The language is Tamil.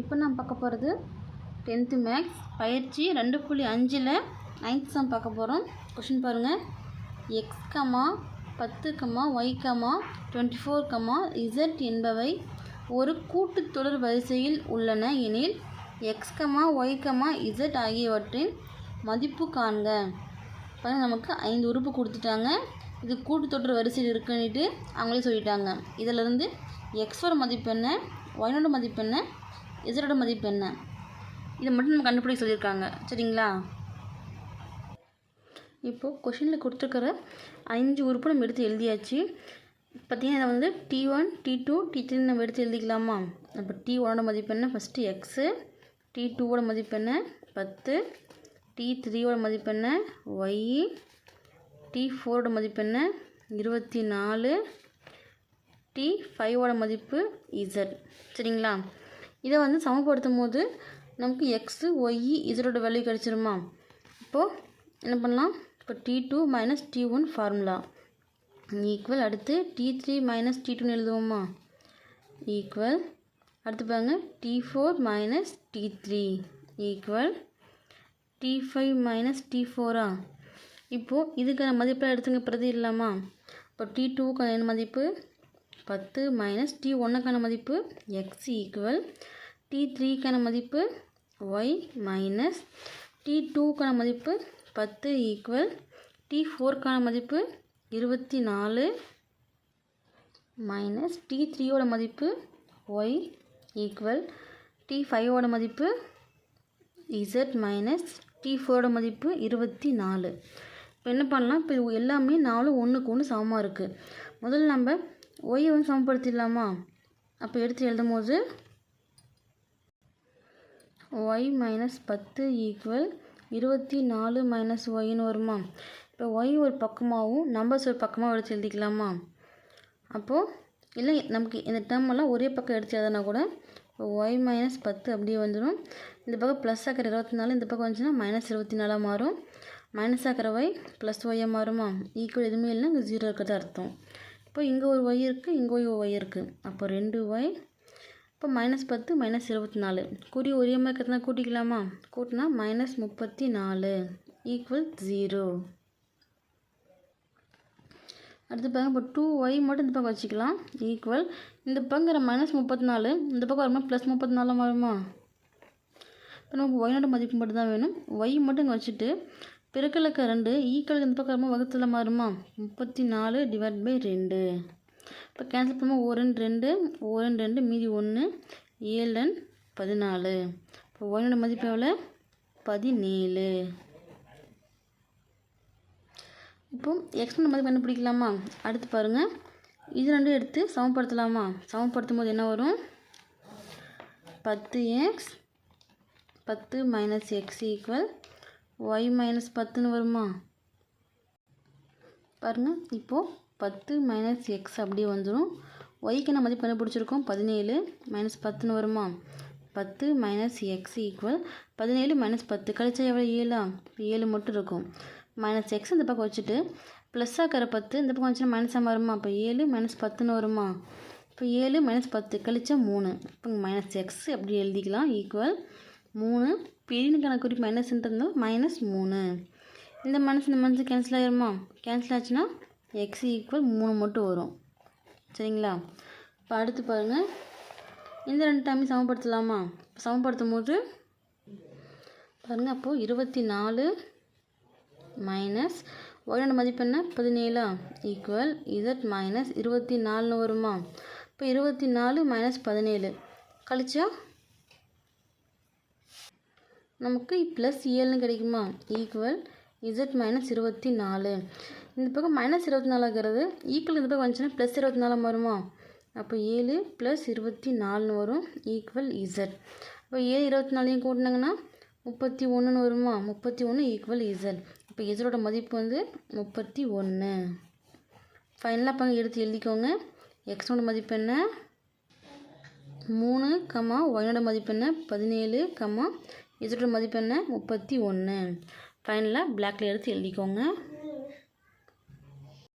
இப்போ நான் பார்க்க போகிறது டென்த்து மேக்ஸ். பயிற்சி ரெண்டு புள்ளி அஞ்சில் நைன்த் சம் பார்க்க போகிறோம். கொஷின் பாருங்கள் எக்ஸ் கமா பத்து comma y comma twenty four comma z என்பவை ஒரு கூட்டுத்தொடர் வரிசையில் உள்ளன எனில் x comma y comma z ஆகியவற்றின் மதிப்பு காண்க. இப்போ நமக்கு ஐந்து உறுப்பு கொடுத்துட்டாங்க. இது கூட்டுத்தொடர் வரிசையில் இருக்குன்னுட்டு அவங்களே சொல்லிட்டாங்க. இதிலிருந்து எக்ஸோட மதிப்பு என்ன ஒய்னோட மதிப்பு என்ன இசரோட மதிப்பு என்ன? இதை மட்டும் நம்ம கண்டுபிடிக்க சொல்லியிருக்காங்க. சரிங்களா? இப்போது கொஷினில் கொடுத்துருக்கிற அஞ்சு உறுப்பு நம்ம எடுத்து எழுதியாச்சு. பார்த்தீங்கன்னா இதை வந்து T one T two T three நம்ம எடுத்து எழுதிக்கலாமா? அப்போ டி ஒனோட மதிப்பு என்ன? ஃபஸ்ட்டு எக்ஸு டி டூவோட மதிப்பு என்ன? பத்து. டி த்ரீயோட மதிப்பு என்ன? ஒய் டி ஃபோரோட மதிப்பு என்ன? இருபத்தி நாலு. டி ஃபைவோட மதிப்பு இசட் சரிங்களா? இதை வந்து சமப்படுத்தும் போது நமக்கு எக்ஸு ஒய் இசரோட வேல்யூ கிடச்சிருமா? இப்போது என்ன பண்ணலாம்? இப்போ T two minus T one formula equal அடுத்து டி த்ரீ மைனஸ் டி டூன்னு எழுதுவோமா? ஈக்குவல் அடுத்து பாருங்க. T four minus T three equal T five minus T ஃபோரா இப்போது இதுக்கான மதிப்பெல்லாம் எடுத்துங்க. பிரதி இல்லாமா? இப்போ டி டூக்கான மதிப்பு? பத்து மைனஸ் டி ஒன்றுக்கான மதிப்பு எக்ஸ் ஈக்குவல் டி த்ரீக்கான மதிப்பு ஒய் மைனஸ் டி டூக்கான மதிப்பு பத்து ஈக்குவல் டி ஃபோர்க்கான மதிப்பு இருபத்தி நாலு மைனஸ் டி த்ரீயோட மதிப்பு ஒய் ஈக்குவல் டி ஃபைவோட மதிப்பு இசட் மைனஸ் டி ஃபோரோட மதிப்பு இருபத்தி நாலு இப்போ என்ன பண்ணலாம்? இப்போ எல்லாமே நாலு ஒன்றுக்கு ஒன்று சமமாக இருக்குது முதல்ல நம்ம ஒய்யை வந்து சமப்படுத்திடலாமா? அப்போ எடுத்து எழுதும் போது ஒய் மைனஸ் பத்து ஈக்குவல் இருபத்தி நாலு மைனஸ் ஒய்னு வருமா? இப்போ ஒய் ஒரு பக்கமாகவும் நம்பர்ஸ் ஒரு பக்கமாக எடுத்து எழுதிக்கலாமா? அப்போது இல்லை நமக்கு இந்த டேர்மெல்லாம் எல்லாம் ஒரே பக்கம் எடுத்து எழுதுனா கூட இப்போ ஒய் மைனஸ் பத்து அப்படியே வந்துடும் இந்த பக்கம் ப்ளஸ் ஆக்கிற இருபத்தி நாலு இந்த பக்கம் வந்துச்சுன்னா மைனஸ் இருபத்தி நாலாக மாறும். மைனஸ் ஆக்கிற ஒய் ப்ளஸ் ஒய்யாக மாறுமா? ஈக்குவல் எதுவுமே இல்லைன்னா இங்கே ஜீரோ இருக்கிறதா அர்த்தம். இப்போ இங்கே ஒரு ஒய் இருக்குது இங்கே ஒரு ஒய் இருக்குது அப்போ ரெண்டு ஒய் இப்போ மைனஸ் பத்து மைனஸ் இருபத்தி நாலு குறி ஒரே மாதிரி இருக்கிறதுனா கூட்டிக்கலாமா? கூட்டினா மைனஸ் முப்பத்தி நாலு ஈக்குவல் ஜீரோ அடுத்து பாருங்க இப்போ டூ ஒய் மட்டும் இந்த பக்கம் வச்சுக்கலாம். ஈக்குவல் இந்த பங்கிற மைனஸ் முப்பத்தி நாலு இந்த பக்கம் வருமா ப்ளஸ் முப்பத்தி நாலாம் வருமா? இப்போ நமக்கு ஒய்னோட மதிப்பு மட்டும் தான் வேணும். ஒய் மட்டும் இங்கே வச்சுட்டு பெருக்கலுக்கு ரெண்டு ஈக்குவல் இந்த பக்கம் வகுத்தில் மாறுமா? முப்பத்தி நாலு டிவைட் பை ரெண்டு. இப்போ கேன்சல் பண்ணும்போது ஒரு ரெண்டு ரெண்டு. ஒரு ரெண்டு ரெண்டு மீதி ஒன்று ஏழு ரெண்டு பதினாலு. இப்போ ஒன்னோட மதிப்பு எவ்வளோ பதினேழு. இப்போ எக்ஸ்னோட மதிப்பு கண்டுபிடிக்கலாமா? அடுத்து பாருங்கள் இது ரெண்டும் எடுத்து சமப்படுத்தலாமா? சமப்படுத்தும் போது என்ன வரும்? பத்து எக்ஸ் பத்து minus x equal y minus பத்துன்னு வருமா? பாருங்கள் இப்போது பத்து மைனஸ் எக்ஸ் அப்படியே வந்துடும் ஒய்க்கு என்ன மதிப்பு கண்டுபிடிச்சிருக்கோம்? பதினேழு மைனஸ் பத்துன்னு வருமா? பத்து மைனஸ் எக்ஸ் ஈக்குவல் பதினேழு மைனஸ் பத்து. கழிச்சா எவ்வளோ ஏழா? இப்போ ஏழு மட்டும் இருக்கும். மைனஸ் எக்ஸ் இந்த பக்கம் வச்சுட்டு ப்ளஸ் ஆக்கிற பத்து இந்த பக்கம் வச்சுன்னா மைனஸாக வருமா அப்போ ஏழு மைனஸ் பத்துன்னு வருமா? இப்போ ஏழு மைனஸ் பத்து. கழிச்சா மூணு. இப்போ மைனஸ் எக்ஸ் அப்படி எழுதிக்கலாம். ஈக்குவல் மூணு பெரியனுக்கான குறிப்பு மைனஸ்ன்றதுனால மைனஸ் மூணு. இந்த மனசு இந்த மனசு கேன்சல் ஆகிருமா கேன்சல் ஆச்சுன்னா எக்ஸ் ஈக்குவல் மூணு மட்டும் வரும். சரிங்களா? இப்போ அடுத்து பாருங்கள் இந்த ரெண்டு டைமையும் சமப்படுத்தலாமா? சமப்படுத்தும் போது பாருங்கள் அப்போது இருபத்தி நாலு மைனஸ் ஒன்னோட மதிப்பு என்ன? பதினேழா? ஈக்குவல் இசட் மைனஸ் இருபத்தி நாலுன்னு வருமா? இப்போ இருபத்தி நாலு மைனஸ் பதினேழு. கழிச்சா நமக்கு ப்ளஸ் ஏழுன்னு கிடைக்குமா? ஈக்குவல் இசட் மைனஸ் இருபத்தி நாலு இந்த பக்கம் மைனஸ் இருபத்தி நாலுங்கிறது ஈக்குவல் இந்த பக்கம் வந்துச்சுன்னா ப்ளஸ் இருபத்தி நாலு வருமா அப்போ ஏழு ப்ளஸ் இருபத்தி நாலுன்னு வரும். ஈக்குவல் இசட் அப்போ ஏழு இருபத்தி நாலையும் கூட்டினாங்கன்னா முப்பத்தி ஒன்றுன்னு வருமா? முப்பத்தி ஒன்று ஈக்குவல் இசட் இப்போ இசரோட மதிப்பு வந்து முப்பத்தி ஒன்று ஃபைனலாக பங்கு எடுத்து எழுதிக்கோங்க. எக்ஸோட மதிப்பு என்ன? மூணு கம்மா ஒயனோட மதிப்பு என்ன? பதினேழு கம்மா இதோட மதிப்பு என்ன முப்பத்தி ஒன்று. ஃபைனலாக பிளாக்ல எடுத்து எழுதிக்கோங்க.